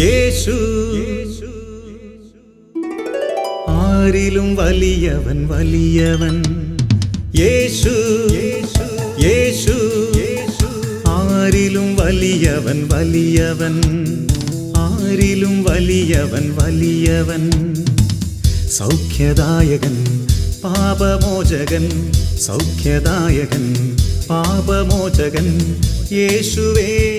യേശു ആരിലും വലിയവൻ വലിയവൻ യേശു യേശു ആരിലും വലിയവൻ വലിയവൻ ആരിലും വലിയവൻ വലിയവൻ സൗഖ്യദായകൻ പാപമോചകൻ സൗഖ്യദായകൻ പാപമോചകൻ യേശുവേഗരക്ഷകൻ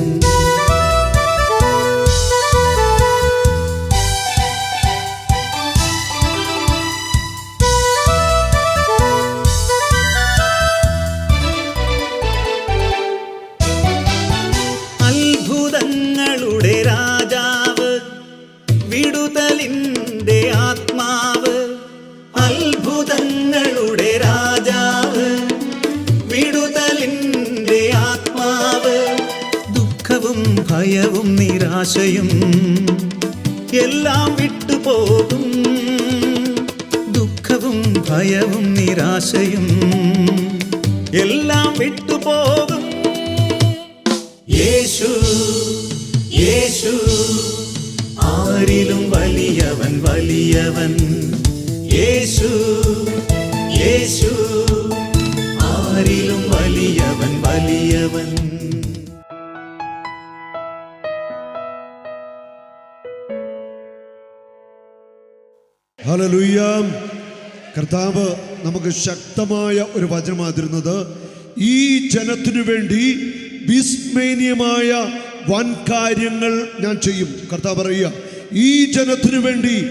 ദുഃഖവും ഭയവും നിരാശയും എല്ലാം വിട്ടുപോകും ദുഃഖവും ഭയവും നിരാശയും എല്ലാം വിട്ടുപോകും യേശു യേശു ആരിലും വലിയവൻ വലിയവൻ യേശു യേശു ആരിലും വലിയവൻ വലിയവൻ ഹല്ലേലൂയ. കർത്താവ് നമുക്ക് ശക്തമായ ഒരു വചനമാതിരുന്നത് ഈ ജനത്തിനു വേണ്ടി വിസ്മേനീയമായ വൻ കാര്യങ്ങൾ ഞാൻ ചെയ്യും. കർത്താവ് പറയുക ഈ ജനത്തിനു വേണ്ടി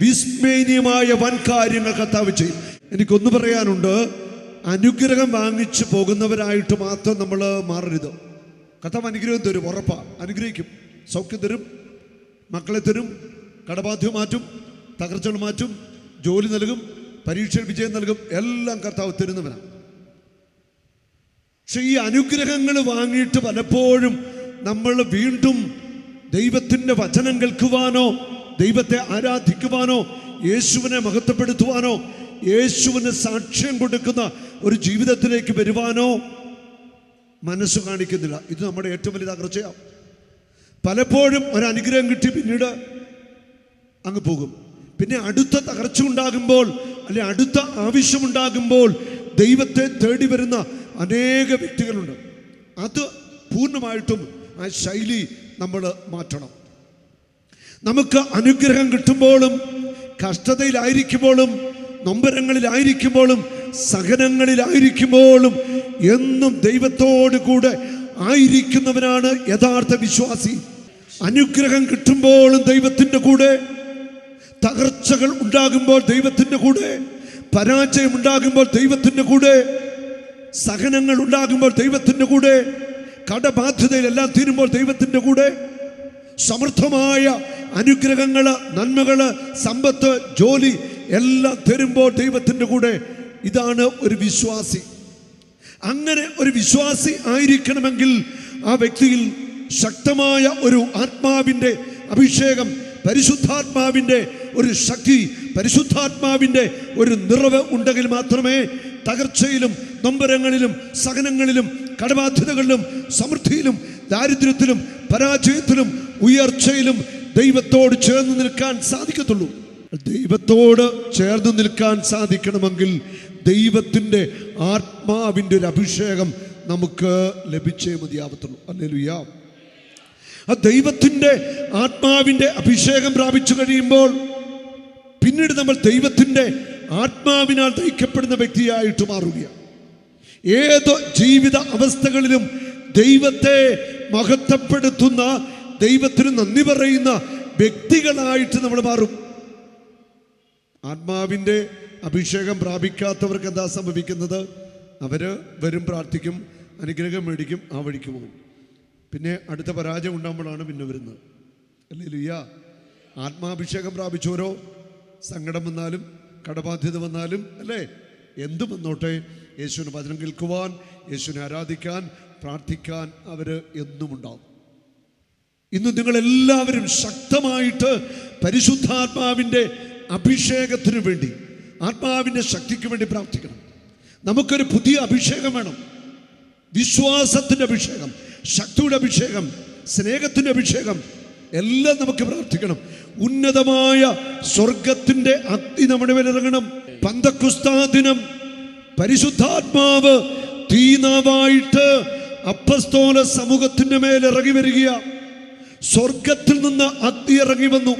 വിസ്മേനീയമായ വൻ കാര്യങ്ങൾ കർത്താവ് ചെയ്യും. എനിക്കൊന്ന് പറയാനുണ്ട് അനുഗ്രഹം വാങ്ങിച്ചു പോകുന്നവരായിട്ട് മാത്രം നമ്മൾ മാറരുത്. കർത്താവ് അനുഗ്രഹം തരും ഉറപ്പാണ് അനുഗ്രഹിക്കും. സൗഖ്യം തരും മക്കളെ തരും കടബാധ്യം മാറ്റും. തകർച്ചകൾ മാറ്റും ജോലി നൽകും പരീക്ഷയിൽ വിജയം നൽകും എല്ലാം കർത്താവ് തരുന്നവനാണ്. പക്ഷെ ഈ അനുഗ്രഹങ്ങൾ വാങ്ങിയിട്ട് പലപ്പോഴും നമ്മൾ വീണ്ടും ദൈവത്തിന്റെ വചനം കേൾക്കുവാനോ ദൈവത്തെ ആരാധിക്കുവാനോ യേശുവിനെ മഹത്വപ്പെടുത്തുവാനോ യേശുവിന് സാക്ഷ്യം കൊടുക്കുന്ന ഒരു ജീവിതത്തിലേക്ക് വരുവാനോ മനസ്സ് കാണിക്കുന്നില്ല. ഇത് നമ്മുടെ ഏറ്റവും വലിയ തകർച്ചയാണ്. പലപ്പോഴും ഒരു അനുഗ്രഹം കിട്ടി പിന്നീട് അങ്ങ് പോകും. പിന്നെ അടുത്ത തകർച്ച ഉണ്ടാകുമ്പോൾ അല്ലെ അടുത്ത ആവശ്യമുണ്ടാകുമ്പോൾ ദൈവത്തെ തേടി വരുന്ന അനേക വ്യക്തികളുണ്ട്. അത് പൂർണമായിട്ടും ആ ശൈലി നമ്മൾ മാറ്റണം. നമുക്ക് അനുഗ്രഹം കിട്ടുമ്പോഴും കഷ്ടതയിലായിരിക്കുമ്പോഴും നൊമ്പരങ്ങളിലായിരിക്കുമ്പോഴും സഹനങ്ങളിലായിരിക്കുമ്പോഴും എന്നും ദൈവത്തോട് കൂടെ ആയിരിക്കുന്നവനാണ് യഥാർത്ഥ വിശ്വാസി. അനുഗ്രഹം കിട്ടുമ്പോഴും ദൈവത്തിന്റെ കൂടെ തകർച്ചകൾ ഉണ്ടാകുമ്പോൾ ദൈവത്തിന്റെ കൂടെ പരാജയം ഉണ്ടാകുമ്പോൾ ദൈവത്തിന്റെ കൂടെ സഹനങ്ങൾ ഉണ്ടാകുമ്പോൾ ദൈവത്തിന്റെ കൂടെ കടബാധ്യതയിലെല്ലാം തീരുമ്പോൾ ദൈവത്തിന്റെ കൂടെ സമൃദ്ധമായ അനുഗ്രഹങ്ങൾ നന്മകൾ സമ്പത്ത് ജോലി എല്ലാം തരുമ്പോൾ ദൈവത്തിന്റെ കൂടെ. ഇതാണ് ഒരു വിശ്വാസി. അങ്ങനെ ഒരു വിശ്വാസി ആയിരിക്കണമെങ്കിൽ ആ വ്യക്തിയിൽ ശക്തമായ ഒരു ആത്മാവിന്റെ അഭിഷേകം പരിശുദ്ധാത്മാവിന്റെ ഒരു ശക്തി പരിശുദ്ധാത്മാവിന്റെ ഒരു നിറവ് ഉണ്ടെങ്കിൽ മാത്രമേ തകർച്ചയിലും നൊമ്പരങ്ങളിലും സഹനങ്ങളിലും കടബാധ്യതകളിലും സമൃദ്ധിയിലും ദാരിദ്ര്യത്തിലും പരാജയത്തിലും ഉയർച്ചയിലും ദൈവത്തോട് ചേർന്ന് നിൽക്കാൻ സാധിക്കത്തുള്ളൂ. ദൈവത്തോട് ചേർന്ന് നിൽക്കാൻ സാധിക്കണമെങ്കിൽ ദൈവത്തിന്റെ ആത്മാവിന്റെ ഒരു അഭിഷേകം നമുക്ക് ലഭിച്ചേ മതിയാവത്തുള്ളൂ. അല്ലേലുയ്യ ആ ദൈവത്തിന്റെ ആത്മാവിന്റെ അഭിഷേകം പ്രാപിച്ചു കഴിയുമ്പോൾ പിന്നീട് നമ്മൾ ദൈവത്തിന്റെ ആത്മാവിനാൽ നയിക്കപ്പെടുന്ന വ്യക്തിയായിട്ട് മാറുകയാണ്. ഏത് ജീവിത അവസ്ഥകളിലും ദൈവത്തെ മഹത്വപ്പെടുത്തുന്ന ദൈവത്തിന് നന്ദി പറയുന്ന വ്യക്തികളായിട്ട് നമ്മൾ മാറും. ആത്മാവിന്റെ അഭിഷേകം പ്രാപിക്കാത്തവർക്ക് എന്താ സംഭവിക്കുന്നത്? അവർ വരും പ്രാർത്ഥിക്കും അനുഗ്രഹം മേടിക്കും ആ വഴിക്ക് പോകും. പിന്നെ അടുത്ത പരാജയം ഉണ്ടാകുമ്പോഴാണ് പിന്നെ വരുന്നത്. അല്ലേ ലുയ്യ ആത്മാഭിഷേകം പ്രാപിച്ചോരോ സങ്കടം വന്നാലും കടബാധ്യത വന്നാലും അല്ലേ? എന്ത് വന്നോട്ടെ? യേശുവിന് വചനം കേൾക്കുവാൻ യേശുവിനെ ആരാധിക്കാൻ പ്രാർത്ഥിക്കാൻ അവർ എന്നും ഉണ്ടാവും ഇന്ന് നിങ്ങളെല്ലാവരും ശക്തമായിട്ട് പരിശുദ്ധാത്മാവിന്റെ അഭിഷേകത്തിനു വേണ്ടി ആത്മാവിന്റെ ശക്തിക്ക് വേണ്ടി പ്രാർത്ഥിക്കണം. നമുക്കൊരു പുതിയ അഭിഷേകം വേണം. വിശ്വാസത്തിന്റെ അഭിഷേകം ശക്തിയുടെ അഭിഷേകം സ്നേഹത്തിന്റെ അഭിഷേകം എല്ലാം നമുക്ക് പ്രാർത്ഥിക്കണം. ഉന്നതമായ സ്വർഗത്തിന്റെ അഗ്നി നമ്മുടെ മേലിറങ്ങണം പന്തക്കുസ്താ ദിനം പരിശുദ്ധാത്മാവ് തീനാവായിട്ട് അപ്പസ്തോല സമൂഹത്തിന്റെ മേൽ ഇറങ്ങി വരിക സ്വർഗത്തിൽ നിന്ന് അഗ്നി ഇറങ്ങി വന്നു.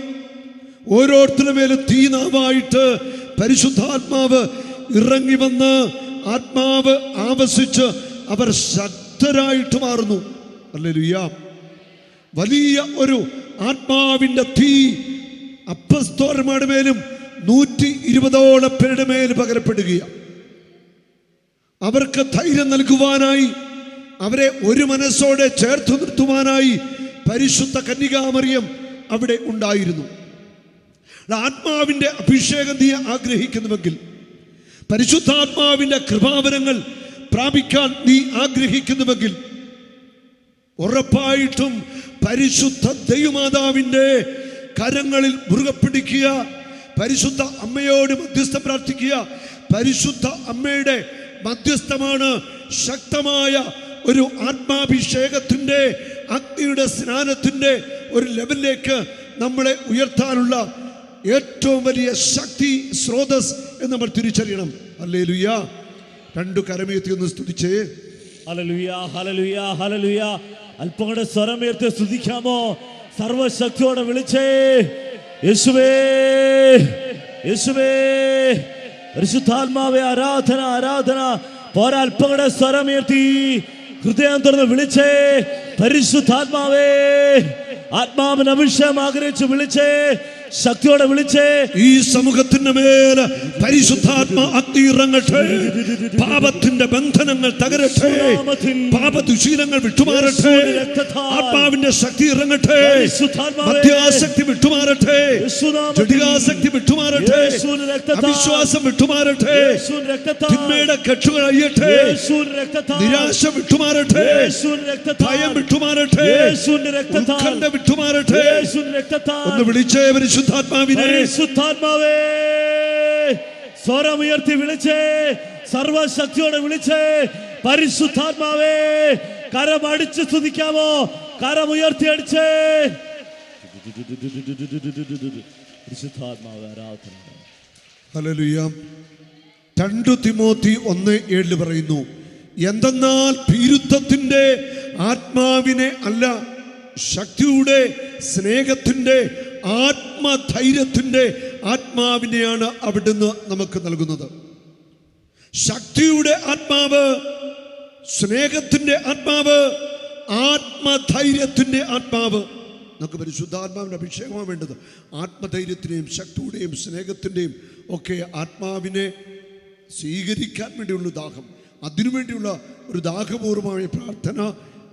ഓരോരുത്തരുടെ മേൽ തീനാവായിട്ട് പരിശുദ്ധാത്മാവ് ഇറങ്ങി വന്ന് ആത്മാവ് ആവസിച്ച് അവർ ശക്തരായിട്ട് മാറുന്നു. അല്ലേലുയ്യ വലിയ ഒരു ആത്മാവിന്റെ തീ അപ്പസ്തോരന്മാരുടെ മേലും നൂറ്റി ഇരുപതോളം പേരുടെ മേൽ പകരപ്പെടുകയാണ് അവർക്ക് ധൈര്യം നൽകുവാനായി അവരെ ഒരു മനസ്സോടെ ചേർത്ത് നിർത്തുവാനായി പരിശുദ്ധ കന്യകാമറിയം അവിടെ ഉണ്ടായിരുന്നു. ആത്മാവിന്റെ അഭിഷേകം നീ ആഗ്രഹിക്കുന്നുവെങ്കിൽ പരിശുദ്ധാത്മാവിന്റെ കൃപാവരങ്ങൾ പ്രാപിക്കാൻ നീ ആഗ്രഹിക്കുന്നുവെങ്കിൽ ഉറപ്പായിട്ടും പരിശുദ്ധ ദൈവമാതാവിന്റെ കരങ്ങളിൽ മുറുകെ പിടിക്കുക പരിശുദ്ധ അമ്മയോട് മധ്യസ്ഥം പ്രാർത്ഥിക്കുക. പരിശുദ്ധ അമ്മയുടെ മധ്യസ്ഥമാണ് ശക്തമായ ഒരു ആത്മാഭിഷേകത്തിന്റെ അഗ്നിയുടെ സ്നാനത്തിന്റെ ഒരു ലെവലിലേക്ക് നമ്മളെ ഉയർത്താനുള്ള ഏറ്റവും വലിയ ശക്തി സ്രോതസ് എന്ന് നമ്മൾ തിരിച്ചറിയണം. അല്ലേ ലുയ്യ രണ്ടു കരമേത്തി ഒന്ന് സ്തുതിച്ചേ. ഹലലുയ ഹലലുയ ഹലലുയ അല്പം കൂടെ സ്വരമേർത്ത് സ്തുതിക്കാമോ? സർവശക്തിയോടെ വിളിച്ചേ. യേശുവേ യേശുവേ പരിശുദ്ധാത്മാവേ ആരാധന ആരാധന പോരാ അല്പങ്ങളുടെ കൂടെ സ്വരമേർത്തി ഹൃദയം തുറന്ന് വിളിച്ചേ. പരിശുദ്ധാത്മാവേ ആത്മാവിന് അഭിഷേകം ആഗ്രഹിച്ച് വിളിച്ചേ. ശക്തിയോടെ വിളിച്ചേ. ഈ സമൂഹത്തിന്റെ മേൽ പരിശുദ്ധാത്മ അഗ്നി ഇറങ്ങട്ടെ പാപത്തിന്റെ ബന്ധനങ്ങൾ തകരട്ടെ. പാപദുശീലങ്ങൾ വിട്ടുമാറട്ടെ. ആത്മാവിന്റെ ശക്തി ഇറങ്ങട്ടെ. മധ്യാസക്തി വിട്ടുമാറട്ടെ. ജടികാസക്തി വിട്ടുമാറട്ടെ. അവിശ്വാസം വിട്ടുമാറട്ടെ. തിന്മയുടെ കെട്ടുകൾ അയ്യട്ടെ നിരാശ വിട്ടുമാറട്ടെ. ഭയം വിട്ടുമാറട്ടെ. വിട്ടുമാറട്ടെ. ഒന്ന് വിളിച്ചേ പരിശുദ്ധാത്മാവിനെ പരിശുദ്ധാത്മാവേ സ്വരമുയർത്തി വിളിച്ചേ സർവശക്തിയോടെ വിളിച്ചേ പരിശുദ്ധാത്മാവേ കരം അടിച്ച് സ്തുതിക്കാമോ? കരം ഉയർത്തി അടിച്ചേ. പരിശുദ്ധാത്മാവേ ആരാധന. ഹല്ലേലൂയ. രണ്ടു തിമോത്തി ഒന്ന് ഏഴിൽ പറയുന്നു എന്തെന്നാൽ ഭീരുത്വത്തിന്റെ ആത്മാവിനെ അല്ല ശക്തിയുടെ സ്നേഹത്തിന്റെ ആത്മധൈര്യത്തിന്റെ ആത്മാവിനെയാണ് അവിടുന്ന് നമുക്ക് നൽകുന്നത്. ശക്തിയുടെ ആത്മാവ് സ്നേഹത്തിന്റെ ആത്മാവ് ആത്മധൈര്യത്തിന്റെ ആത്മാവ്. നമുക്ക് പരിശുദ്ധാത്മാവിന്റെ അഭിഷേകമാണ് വേണ്ടത്. ആത്മധൈര്യത്തിന്റെയും ശക്തിയുടെയും സ്നേഹത്തിന്റെയും ഒക്കെ ആത്മാവിനെ സ്വീകരിക്കാൻ വേണ്ടിയുള്ള ദാഹം. അതിനുവേണ്ടിയുള്ള ഒരു ദാഹപൂർവമായ പ്രാർത്ഥന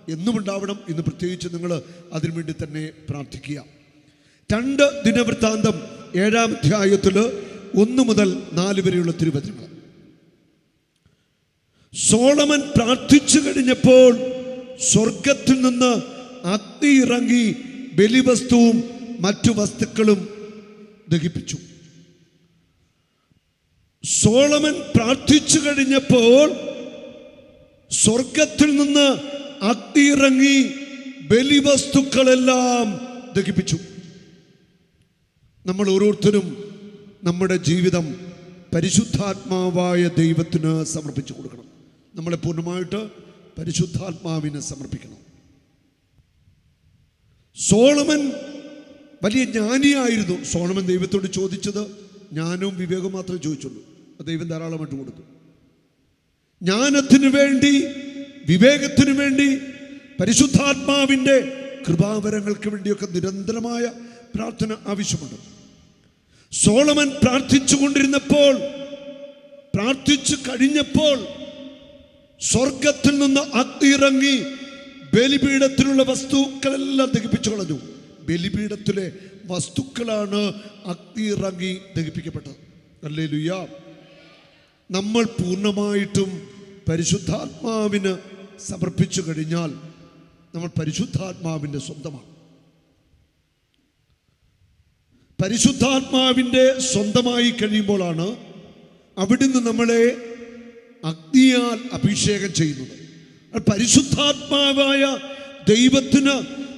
എന്നുമുണ്ടാവണം ഇന്ന് പ്രത്യേകിച്ച് നിങ്ങൾ അതിനുവേണ്ടി തന്നെ പ്രാർത്ഥിക്കുക. രണ്ട് ദിനവൃത്താന്തം ഏഴാം അധ്യായത്തിൽ ഒന്ന് മുതൽ നാല് വരെയുള്ള തിരുവചനങ്ങൾ. സോളമൻ പ്രാർത്ഥിച്ചു കഴിഞ്ഞപ്പോൾ സ്വർഗത്തിൽ നിന്ന് അഗ്നി ഇറങ്ങി ബലിവസ്തുവും മറ്റു വസ്തുക്കളും ദഹിപ്പിച്ചു. സോളമൻ പ്രാർത്ഥിച്ചു കഴിഞ്ഞപ്പോൾ സ്വർഗത്തിൽ നിന്ന് അഗ്നി ഇറങ്ങി ബലിവസ്തുക്കളെല്ലാം ദഹിപ്പിച്ചു. നമ്മൾ ഓരോരുത്തരും നമ്മുടെ ജീവിതം പരിശുദ്ധാത്മാവായ ദൈവത്തിന് സമർപ്പിച്ചു കൊടുക്കണം. നമ്മളെ പൂർണമായിട്ട് പരിശുദ്ധാത്മാവിനെ സമർപ്പിക്കണം. സോളമൻ വലിയ ജ്ഞാനിയായിരുന്നു. സോളമൻ ദൈവത്തോട് ചോദിച്ചത് ജ്ഞാനവും വിവേകവും മാത്രമേ ചോദിച്ചുള്ളൂ. ദൈവം ധാരാളമായിട്ട് കൊടുത്തു. ജ്ഞാനത്തിനു വേണ്ടി വിവേകത്തിനു വേണ്ടി പരിശുദ്ധാത്മാവിന്റെ കൃപാവരങ്ങൾക്ക് വേണ്ടിയൊക്കെ നിരന്തരമായ പ്രാർത്ഥന ആവശ്യമുണ്ട്. സോളമൻ പ്രാർത്ഥിച്ചു കൊണ്ടിരുന്നപ്പോൾ പ്രാർത്ഥിച്ചു കഴിഞ്ഞപ്പോൾ സ്വർഗത്തിൽ നിന്ന് അഗ്നി ഇറങ്ങി ബലിപീഠത്തിലുള്ള വസ്തുക്കളെല്ലാം ദഹിപ്പിച്ചു കളഞ്ഞു. ബലിപീഠത്തിലെ വസ്തുക്കളാണ് അഗ്നി ഇറങ്ങി ദഹിപ്പിക്കപ്പെട്ടത്. അല്ലേ ലുയ്യ നമ്മൾ പൂർണമായിട്ടും പരിശുദ്ധാത്മാവിന് സമർപ്പിച്ചു കഴിഞ്ഞാൽ നമ്മൾ പരിശുദ്ധാത്മാവിന്റെ സ്വന്തമാണ്. പരിശുദ്ധാത്മാവിന്റെ സ്വന്തമായി കഴിയുമ്പോഴാണ് അവിടുന്ന് നമ്മളെ അഗ്നിയാൽ അഭിഷേകം ചെയ്യുന്നത്. പരിശുദ്ധാത്മാവായ ദൈവത്തിന്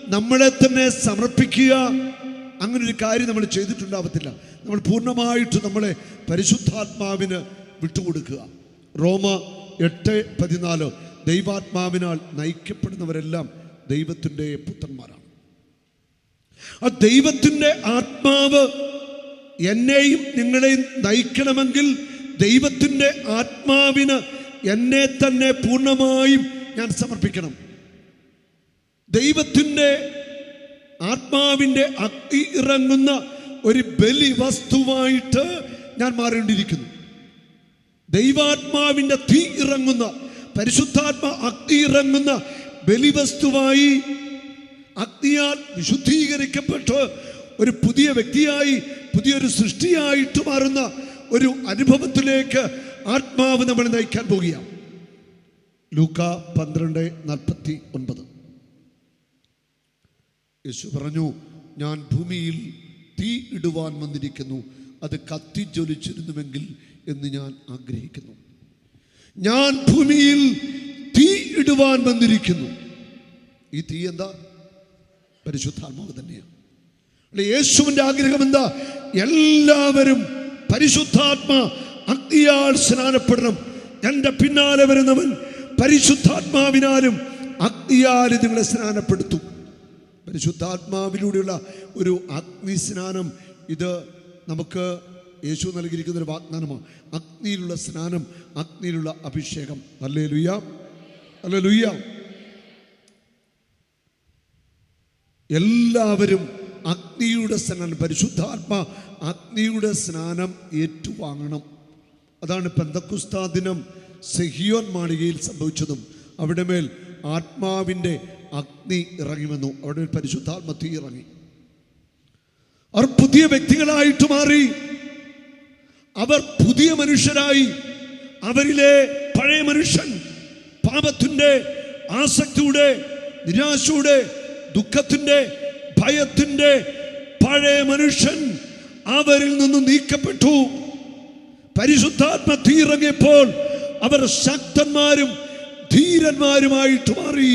നമ്മളെ തന്നെ സമർപ്പിക്കുക അങ്ങനെ ഒരു കാര്യം നമ്മൾ ചെയ്തിട്ടുണ്ടാവത്തില്ല. നമ്മൾ പൂർണമായിട്ട് നമ്മളെ പരിശുദ്ധാത്മാവിന് വിട്ടുകൊടുക്കുക. റോമ എട്ട് പതിനാല് ദൈവാത്മാവിനാൽ നയിക്കപ്പെടുന്നവരെല്ലാം ദൈവത്തിന്റെ പുത്രന്മാരാണ്. ആ ദൈവത്തിന്റെ ആത്മാവ് എന്നെയും നിങ്ങളെയും നയിക്കണമെങ്കിൽ ദൈവത്തിന്റെ ആത്മാവിന് എന്നെ തന്നെ പൂർണമായും ഞാൻ സമർപ്പിക്കണം. ദൈവത്തിന്റെ ആത്മാവിന്റെ അഗ്നി ഇറങ്ങുന്ന ഒരു ബലി വസ്തുവായിട്ട് ഞാൻ മാറേണ്ടിയിരിക്കുന്നു ദൈവാത്മാവിന്റെ തീ ഇറങ്ങുന്ന പരിശുദ്ധാത്മ അഗ്നി ഇറങ്ങുന്ന ബലിവസ്തുവായി അഗ്നിയാൽ വിശുദ്ധീകരിക്കപ്പെട്ട് ഒരു പുതിയ വ്യക്തിയായി പുതിയൊരു സൃഷ്ടിയായിട്ട് മാറുന്ന ഒരു അനുഭവത്തിലേക്ക് ആത്മാവ് നമ്മൾ നയിക്കാൻ പോകുകയാണ്. ലൂക്ക പന്ത്രണ്ട് നാൽപ്പത്തി ഒൻപത് യേശു പറഞ്ഞു ഞാൻ ഭൂമിയിൽ തീ ഇടുവാൻ വന്നിരിക്കുന്നു. അത് കത്തിജ്വലിച്ചിരുന്നുവെങ്കിൽ എന്ന് ഞാൻ ആഗ്രഹിക്കുന്നു. ഞാൻ ഭൂമിയിൽ തീ ഇടുവാൻ വന്നിരിക്കുന്നു. ഈ തീ എന്താ? പരിശുദ്ധാത്മാവ് തന്നെയാണ്. യേശുവിന്റെ ആഗ്രഹം എന്താ? എല്ലാവരും പരിശുദ്ധാത്മ അഗ്നിയാൽ സ്നാനപ്പെടണം. എന്റെ പിന്നാലെ വരുന്നവൻ പരിശുദ്ധാത്മാവിനാലും അഗ്നിയാൽ നിങ്ങളെ സ്നാനപ്പെടുത്തും. പരിശുദ്ധാത്മാവിലൂടെയുള്ള ഒരു അഗ്നി സ്നാനം ഇത് നമുക്ക് യേശു നൽകിയിരിക്കുന്ന ഒരു വാഗ്ദാനമാണ്. അഗ്നിയിലുള്ള സ്നാനം അഗ്നിയിലുള്ള അഭിഷേകം. അല്ലേ ലുയ്യ അല്ലേ ലുയ്യ എല്ലാവരും അഗ്നിയുടെ സ്നാനം പരിശുദ്ധാത്മ അഗ്നിയുടെ സ്നാനം ഏറ്റുവാങ്ങണം. അതാണ് പെന്തക്കുസ്താ ദിനം. സെഹിയോൻ മാളികയിൽ സംഭവിച്ചതും അവിടെ മേൽ ആത്മാവിന്റെ അഗ്നി ഇറങ്ങി വന്നു. അവിടെ പരിശുദ്ധാത്മ തീ ഇറങ്ങി. അവർ പുതിയ വ്യക്തികളായിട്ട് മാറി. അവർ പുതിയ മനുഷ്യരായി. അവരിലെ പഴയ മനുഷ്യൻ പാപത്തിന്റെ ആസക്തിയുടെ നിരാശയുടെ ദുഃഖത്തിന്റെ ഭയത്തിന്റെ പഴയ മനുഷ്യൻ അവരിൽ നിന്ന് നീക്കപ്പെട്ടു. പരിശുദ്ധാത്മ തീറങ്ങിയപ്പോൾ അവർ ശക്തന്മാരും ധീരന്മാരുമായിട്ട് മാറി.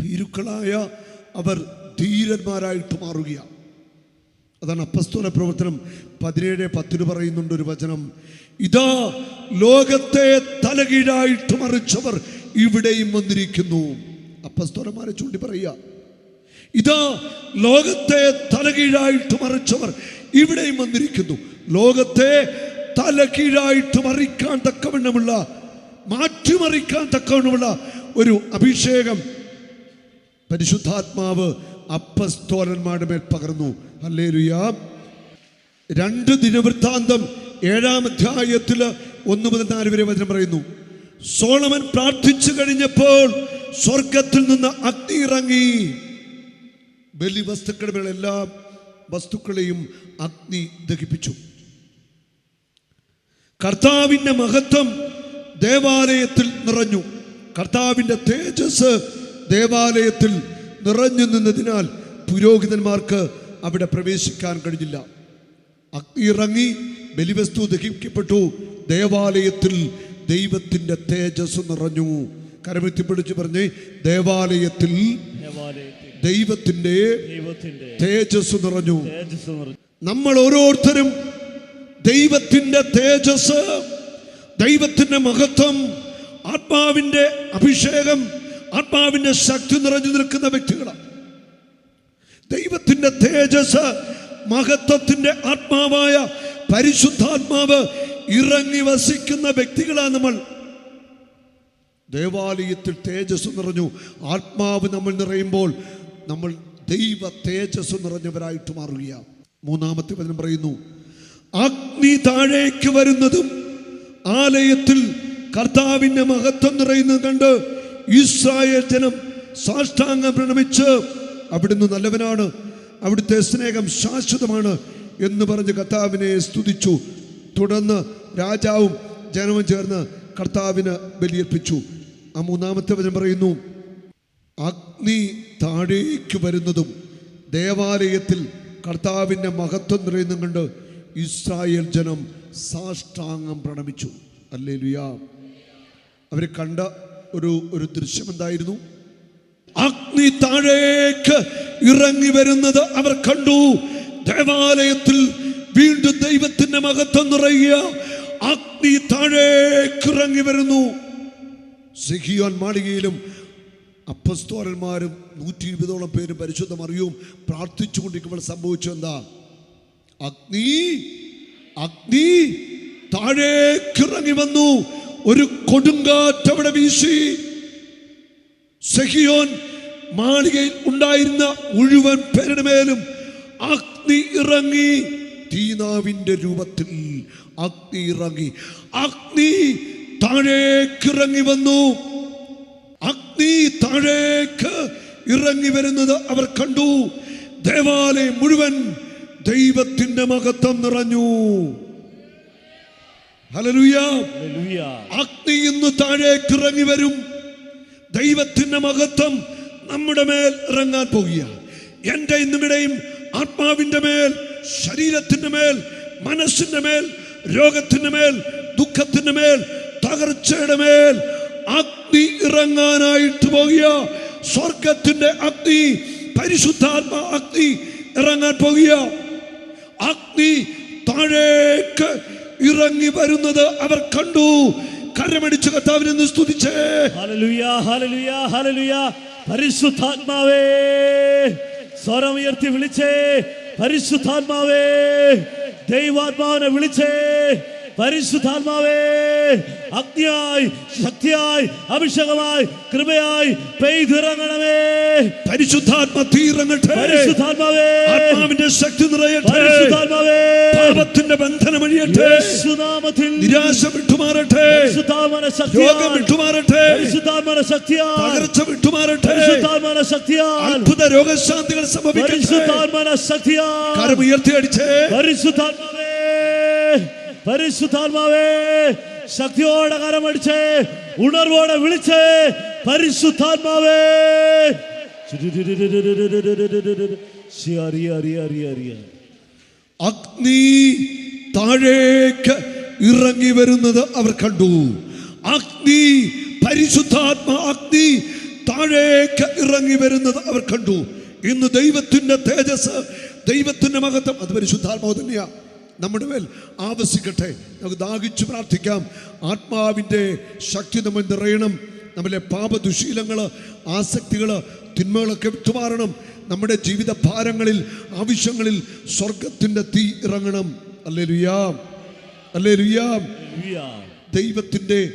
ഭീരുക്കളായ അവർ ധീരന്മാരായിട്ട് മാറുകയാണ്. അതാണ് അപ്പസ്തോല പ്രവർത്തനം പതിനേഴ് പത്തിന് പറയുന്നുണ്ട് ഒരു വചനം. ഇതാ ലോകത്തെ തലകീഴായിട്ട് മറിച്ചവർ ഇവിടെയും വന്നിരിക്കുന്നു. അപ്പസ്തോലന്മാരെ ചൂണ്ടി പറയുക. ഇതാ ലോകത്തെ തലകീഴായിട്ട് മറിച്ചവർ ഇവിടെയും വന്നിരിക്കുന്നു. ലോകത്തെ തലകീഴായിട്ട് മറിക്കാൻ തക്കവണ്ണമുള്ള മാറ്റിമറിക്കാൻ തക്കവണ്ണമുള്ള ഒരു അഭിഷേകം പരിശുദ്ധാത്മാവ് അപ്പസ്തോലന്മാരുടെ മേൽ പകർന്നു. ഹല്ലേലൂയ. രണ്ട് ദിനവൃത്താന്തം ഏഴാം അധ്യായത്തിൽ ഒന്ന് മുതൽ നാല് വരെ വചനം പറയുന്നു. സോളമൻ പ്രാർത്ഥിച്ചു കഴിഞ്ഞപ്പോൾ സ്വർഗത്തിൽ നിന്ന് അഗ്നി ഇറങ്ങി. ബലി വസ്തുക്കളുടെ എല്ലാ വസ്തുക്കളെയും അഗ്നി ദഹിപ്പിച്ചു. കർത്താവിന്റെ മഹത്വം ദേവാലയത്തിൽ നിറഞ്ഞു. കർത്താവിന്റെ തേജസ് ദേവാലയത്തിൽ നിറഞ്ഞു നിന്നതിനാൽ പുരോഹിതന്മാർക്ക് അവിടെ പ്രവേശിക്കാൻ കഴിഞ്ഞില്ല. അഗ്നി ഇറങ്ങി ബലിവസ്തു ദഹിക്കപ്പെട്ടു ദേവാലയത്തിൽ ദൈവത്തിന്റെ തേജസ് നിറഞ്ഞു. കരമെത്തിപ്പിടിച്ച് പറഞ്ഞ് ദേവാലയത്തിൽ ദൈവത്തിന്റെ ദൈവത്തിന്റെ തേജസ് നിറഞ്ഞു. തേജസ് നിറഞ്ഞു. നമ്മൾ ഓരോരുത്തരും ദൈവത്തിന്റെ തേജസ് ദൈവത്തിന്റെ മഹത്വം ആത്മാവിന്റെ അഭിഷേകം ആത്മാവിന്റെ ശക്തി നിറഞ്ഞു നിൽക്കുന്ന വ്യക്തികളാണ്. ദൈവത്തിന്റെ തേജസ് മഹത്വത്തിന്റെ ആത്മാവായ പരിശുദ്ധാത്മാവ് ഇറങ്ങി വസിക്കുന്ന വ്യക്തികളാണ് നമ്മൾ. ദേവാലയത്തിൽ തേജസ് നിറഞ്ഞു. ആത്മാവ് നമ്മൾ നിറയുമ്പോൾ നമ്മൾ ദൈവ തേജസ് നിറഞ്ഞവരായിട്ട് മാറുകയാണ്. മൂന്നാമത്തെ വചനം പറയുന്നു അഗ്നി താഴേക്ക് വരുന്നതും ആലയത്തിൽ കർത്താവിന്റെ മഹത്വം നിറയുന്നത് കണ്ട് ഇസ്രായേൽ ജനം സാഷ്ടാംഗം പ്രണമിച്ച് അവിടുന്ന് നല്ലവനാണ് അവിടുത്തെ സ്നേഹം ശാശ്വതമാണ് എന്ന് പറഞ്ഞ് കർത്താവിനെ സ്തുതിച്ചു. തുടർന്ന് രാജാവും ജനവും ചേർന്ന് കർത്താവിന് ബലിയർപ്പിച്ചു. ആ മൂന്നാമത്തെ വചനം പറയുന്നു അഗ്നി താഴേക്ക് വരുന്നതും ദേവാലയത്തിൽ കർത്താവിന്റെ മഹത്വം നിറയുന്നതും കണ്ട് ഇസ്രായേൽ ജനം സാഷ്ടാംഗം പ്രണമിച്ചു. അല്ലേ ലുയാ അവർ കണ്ട ഒരു ഒരു ദൃശ്യം എന്തായിരുന്നു? അഗ്നി താഴേക്ക് ഇറങ്ങി വരുന്നത് അവർ കണ്ടു. ദേവാലയത്തിൽ വീണ്ടും ദൈവത്തിന്റെ മഹത്വം നിറയുക. അഗ്നി താഴേക്ക് ഇറങ്ങി വരുന്നു. സിഹിയോൻ മാളികയിലും അപ്പസ്തോരന്മാരും നൂറ്റി ഇരുപതോളം പേരും പരിശുദ്ധം അറിയും പ്രാർത്ഥിച്ചുകൊണ്ടിരിക്കുമ്പോൾ സംഭവിച്ചു എന്താ? അഗ്നി അഗ്നി താഴേക്കിറങ്ങി വന്നു. ഒരു കൊടുങ്കാറ്റ് അവിടെ വീശി. സഹിയോൻ മാളികയിൽ ഉണ്ടായിരുന്ന മുഴുവൻ പേരുടെ മേലും അഗ്നി ഇറങ്ങി. തീനാവിന്റെ രൂപത്തിൽ അഗ്നി ഇറങ്ങി. അഗ്നി താഴേക്കിറങ്ങി വന്നു. അഗ്നി താഴേക്ക് ഇറങ്ങി വരുന്നത് അവർ കണ്ടു. ദേവാലയം മുഴുവൻ ദൈവത്തിന്റെ മഹത്വം നിറഞ്ഞു. അഗ്നി ഇന്ന് താഴേക്ക് ഇറങ്ങി വരും. ദൈവത്തിന്റെ മഹത്വം നമ്മുടെ മേൽ ഇറങ്ങാൻ പോകുക എന്റെ ഇന്നിവിടെയും ആത്മാവിന്റെ മേൽ ശരീരത്തിന്റെ മേൽ മനസ്സിന്റെ മേൽ രോഗത്തിന്റെ മേൽ ദുഃഖത്തിന്റെ മേൽ തകർച്ചയുടെ മേൽ അഗ്നി ഇറങ്ങാനായിട്ട് പോകുക. സ്വർഗത്തിന്റെ അഗ്നി പരിശുദ്ധാത്മ അഗ്നി ഇറങ്ങാൻ പോകുക. അഗ്നി താഴേക്ക് ഇറങ്ങി വരുന്നത് അവർ കണ്ടു. കരമടിച്ച് കർത്താവിനെ നിന്ന് സ്തുതിച്ചേ. പരിശുദ്ധാത്മാവേ സ്വരം ഉയർത്തി വിളിച്ചേ. പരിശുദ്ധാത്മാവേ ദൈവാത്മാവിനെ വിളിച്ചേ. പരിശുദ്ധാത്മാവേ അഗ്നിയായി ശക്തിയായി അഭിഷേകമായി കൃപയായി പെയ്തിറങ്ങണമേ. പരിശുദ്ധാത്മ തീരങ്ങട്ടെ പരിശുദ്ധാത്മാവേ ആത്മാവിന്റെ ശക്തി നിറയട്ടെ. പരിശുദ്ധാത്മാവേ പാപത്തിന്റെ ബന്ധനം അഴിയട്ടെ. യേശുനാമത്തിൽ നിരാശ വിട്ടുമാറട്ടെ രോഗം വിട്ടുമാറട്ടെ തകർച്ച വിട്ടുമാറട്ടെ അത്ഭുത രോഗശാന്തികൾ സംഭവിക്കട്ടെ. കരം ഉയർത്തി അടിച്ചേ പരിശുദ്ധാത്മാവേ. പരിശുദ്ധാത്മാവേ. ശക്തിയോടെ കരമടിച്ച്. ഉണർവോടെ വിളിച്ച്. പരിശുദ്ധാത്മാവേ. അറിയ അറിയ അറിയ അറിയ. അഗ്നി താഴേക്ക് ഇറങ്ങി വരുന്നത് അവർ കണ്ടു. അഗ്നി പരിശുദ്ധാത്മ അഗ്നി താഴേക്ക് ഇറങ്ങി വരുന്നത് അവർ കണ്ടു. ഇന്ന് ദൈവത്തിന്റെ തേജസ് ദൈവത്തിന്റെ മഹത്വം അത് പരിശുദ്ധാത്മാവ് തന്നെയാ. നമ്മുടെ മേൽ ആവശ്യിക്കട്ടെ നമുക്ക് ദാഹിച്ചു പ്രാർത്ഥിക്കാം. ആത്മാവിന്റെ ശക്തി നമ്മൾ നിറയണം. നമ്മളെ പാപദുശീലങ്ങൾ ആസക്തികൾ തിന്മകളൊക്കെ വിട്ടുമാറണം. നമ്മുടെ ജീവിത ഭാരങ്ങളിൽ ആവശ്യങ്ങളിൽ സ്വർഗത്തിന്റെ തീ ഇറങ്ങണം. അല്ലേ രുയാം അല്ലേ രുയാം. ദൈവത്തിന്റെ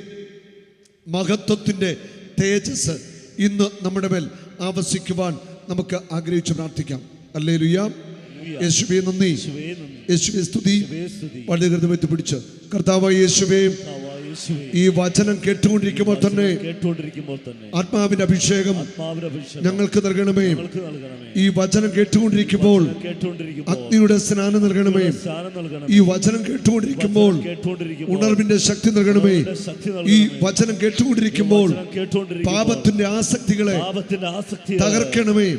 മഹത്വത്തിന്റെ തേജസ് ഇന്ന് നമ്മുടെ മേൽ ആവസിക്കുവാൻ നമുക്ക് ആഗ്രഹിച്ച് പ്രാർത്ഥിക്കാം. അല്ലേ രുയാം യേശുവേ നന്ദി. യേശുവേ സ്തുതി. വളരെ ഹൃദയത്തെ പിടിച്ച്. കർത്താവ് യേശുവേ, ഈ വചനം കേട്ടുകൊണ്ടിരിക്കുമ്പോൾ തന്നെ ആത്മാവിന്റെ അഭിഷേകം ഞങ്ങൾക്ക് നൽകണമേ. ഈ വചനം കേട്ടുകൊണ്ടിരിക്കുമ്പോൾ അഗ്നിയുടെ സ്നാനം നൽകണമേ. ഈ വചനം കേട്ടുകൊണ്ടിരിക്കുമ്പോൾ ഉണർവിന്റെ ശക്തി നൽകണമേ. ഈ വചനം കേട്ടുകൊണ്ടിരിക്കുമ്പോൾ പാപത്തിന്റെ ആസക്തികളെ തകർക്കണമേ.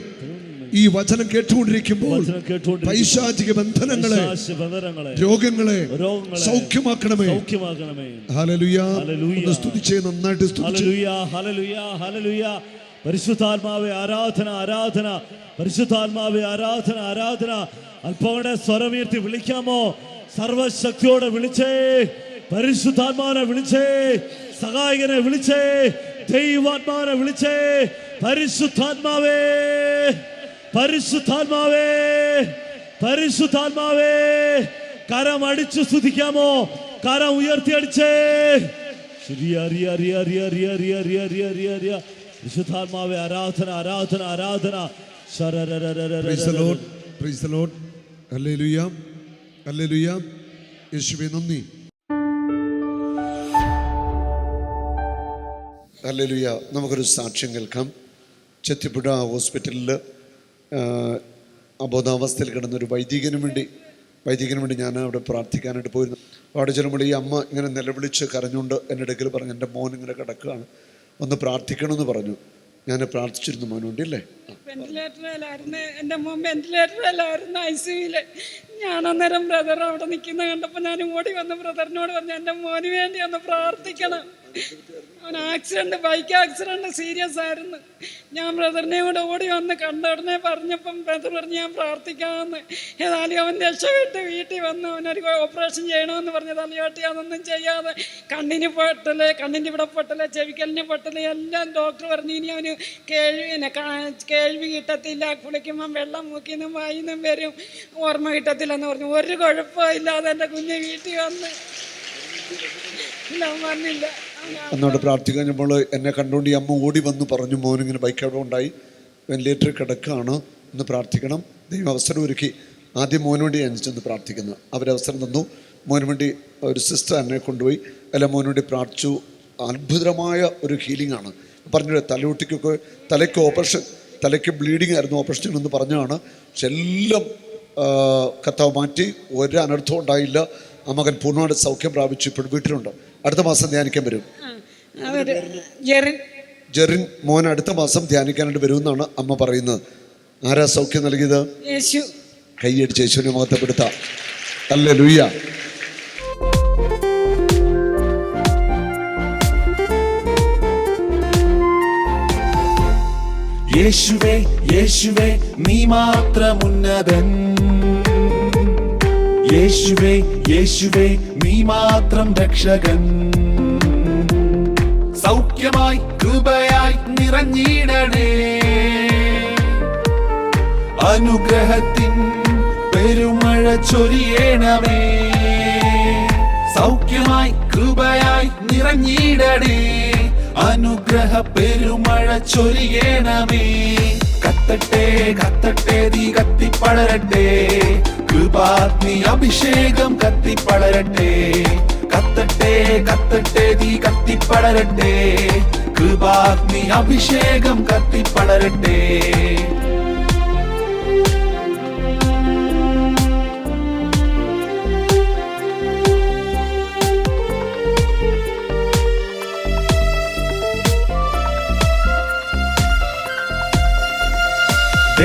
ഈ വചനം കേട്ടുകൊണ്ടിരിക്കുമ്പോൾ പൈശാചിക ബന്ധനങ്ങളെ രോഗങ്ങളെ സൗഖ്യമാക്കണമേ. ഒന്ന് സ്തുതിച്ചേ നന്നായിട്ട് പരിശുദ്ധാത്മാവെ ആരാധന ആരാധന. പരിശുദ്ധാത്മാവെ ആരാധന ആരാധന. അല്പങ്ങളുടെ സ്വരമീർത്തി വിളിക്കാമോ? സർവശക്തിയോടെ വിളിച്ചേ. പരിശുദ്ധാത്മാവിനെ വിളിച്ചേ. സഹായകനെ വിളിച്ചേ. ദൈവാത്മാവിനെ വിളിച്ചേ. പരിശുദ്ധാത്മാവേ. പരിശുദ്ധാത്മാവേ പരിശുദ്ധാത്മാവേ കരം അടിച്ചു സ്തുതിക്കാമോ? കരം ഉയർത്തിയടിച്ചേ പരിശുദ്ധാത്മാവെ ആരാധന ആരാധന ആരാധന യേശുവെ നന്ദി അല്ലേലുയ നമുക്കൊരു സാക്ഷ്യം കേൾക്കാം ചെത്തിപ്പുഴ ഹോസ്പിറ്റലിൽ അബോധാവസ്ഥയിൽ കിടന്നൊരു വൈദികന് വേണ്ടി വൈദികന് വേണ്ടി ഞാൻ അവിടെ പ്രാർത്ഥിക്കാനായിട്ട് പോയിരുന്നു. അവിടെ ചെല്ലുമ്പോൾ ഈ അമ്മ ഇങ്ങനെ നിലവിളിച്ച് കരഞ്ഞുകൊണ്ട് എന്റെ അടുക്കൽ പറഞ്ഞു എന്റെ മോൻ ഇങ്ങനെ കിടക്കുകയാണ് ഒന്ന് പ്രാർത്ഥിക്കണമെന്ന് പറഞ്ഞു. ഞാൻ പ്രാർത്ഥിച്ചിരുന്നു മോനുണ്ട് അല്ലേ എന്റെ മോൻ വെന്റിലേറ്ററിലായിരുന്നു ഐ സിയുൽ ഞാൻ അന്നേരം ബ്രദർ അവിടെ നിൽക്കുന്ന കണ്ടപ്പോൾ ഞാൻ ഓടി വന്ന് ബ്രദറിനോട് പറഞ്ഞു എന്റെ മോന് വേണ്ടി ഒന്ന് പ്രാർത്ഥിക്കണം. അവൻ ആക്സിഡന്റ് ബൈക്ക് ആക്സിഡന്റ് സീരിയസ് ആയിരുന്നു. ഞാൻ ബ്രദറിനെ കൂടെ ഓടി വന്ന് കണ്ട ഉടനെ പറഞ്ഞപ്പം ബ്രദർ പറഞ്ഞ് ഞാൻ പ്രാർത്ഥിക്കാമെന്ന് ഏതായാലും അവൻ രക്ഷപ്പെട്ട് വീട്ടിൽ വന്ന് അവനൊരു ഓപ്പറേഷൻ ചെയ്യണമെന്ന് പറഞ്ഞ്. തലയോട്ടി അതൊന്നും ചെയ്യാതെ. കണ്ണിന് പൊട്ടൽ കണ്ണിന്റെ ഇവിടെ പൊട്ടൽ ചെവിക്കലിന് പൊട്ടൽ എല്ലാം ഡോക്ടർ പറഞ്ഞു. ഇനി അവന് കേൾവി പിന്നെ കാ- കേൾവി കിട്ടത്തില്ല. കുളിക്കുമ്പം വെള്ളം മൂക്കിന്നും വായിന്നും വരും. ഓർമ്മ കിട്ടത്തില്ലെന്ന് പറഞ്ഞു. ഒരു കുഴപ്പമില്ലാതെ എന്റെ കുഞ്ഞ് വീട്ടിൽ വന്ന്. അവൻ വന്നില്ല. അന്നോട് പ്രാർത്ഥിക്കാൻ കഴിഞ്ഞപ്പോൾ എന്നെ കണ്ടുകൊണ്ട് ഈ അമ്മ ഓടി വന്ന് പറഞ്ഞു മോനിങ്ങനെ ബൈക്ക് അവിടെ ഉണ്ടായി വെന്റിലേറ്ററിൽ കിടക്കുകയാണ് ഒന്ന് പ്രാർത്ഥിക്കണം. ദൈവം അവസരം ഒരുക്കി. ആദ്യം മോന് വേണ്ടി ഞാൻ ചെന്ന് പ്രാർത്ഥിക്കുന്നു. അവരവസരം തന്നു. മോന് വേണ്ടി ഒരു സിസ്റ്റർ എന്നെ കൊണ്ടുപോയി. അല്ല മോന് വേണ്ടി പ്രാർത്ഥിച്ചു. അത്ഭുതമായ ഒരു ഹീലിംഗ് ആണ്. പറഞ്ഞു തലയൊട്ടിക്കൊക്കെ തലയ്ക്ക് ഓപ്പറേഷൻ തലയ്ക്ക് ബ്ലീഡിങ് ആയിരുന്നു ഓപ്പറേഷൻ എന്ന് പറഞ്ഞാണ് പക്ഷെ എല്ലാം കത്താവ് മാറ്റി ഒരു അനർത്ഥവും ഉണ്ടായില്ല. ആ മകൻ പൂർണമായിട്ട് സൗഖ്യം പ്രാപിച്ചു ഇപ്പോഴും വീട്ടിലുണ്ട്. അടുത്ത മാസം ധ്യാനിക്കാൻ വരും. ജെറിൻ. ജെറിൻ മോൻ അടുത്ത മാസം ധ്യാനിക്കാനായിട്ട് വരും എന്നാണ് അമ്മ പറയുന്നത്. ആരാ സൗഖ്യം നൽകിയത്? യേശു. കൈയടിച്ച് യേശുവിനെ മുഖത്തെപ്പെടുത്താം അല്ലേ ലുയ്യ യേശുവേ യേശുവേ നീ മാത്രമുന്നതൻ. യേശുവേ യേശുവേ നീ മാത്രം രക്ഷകൻ. സൗഖ്യമായി കൃപയായി നിറഞ്ഞിടണേ. അനുഗ്രഹത്തിൻ പെരുമഴ ചൊരിയണമേ. സൗഖ്യമായി കൃപയായി നിറഞ്ഞിടണേ. അനുഗ്രഹ പെരുമഴ ചൊരിയണമേ. കത്തട്ടെ കത്തട്ടെ തീ കത്തിപ്പളരട്ടെ കൃപാഗ്നി അഭിഷേകം കത്തിപ്പളരട്ടെ കത്തട്ടെ കത്തട്ടെ തീ കത്തിപ്പളരട്ടെ കൃപാഗ്നി അഭിഷേകം കത്തിപ്പടരട്ടെ.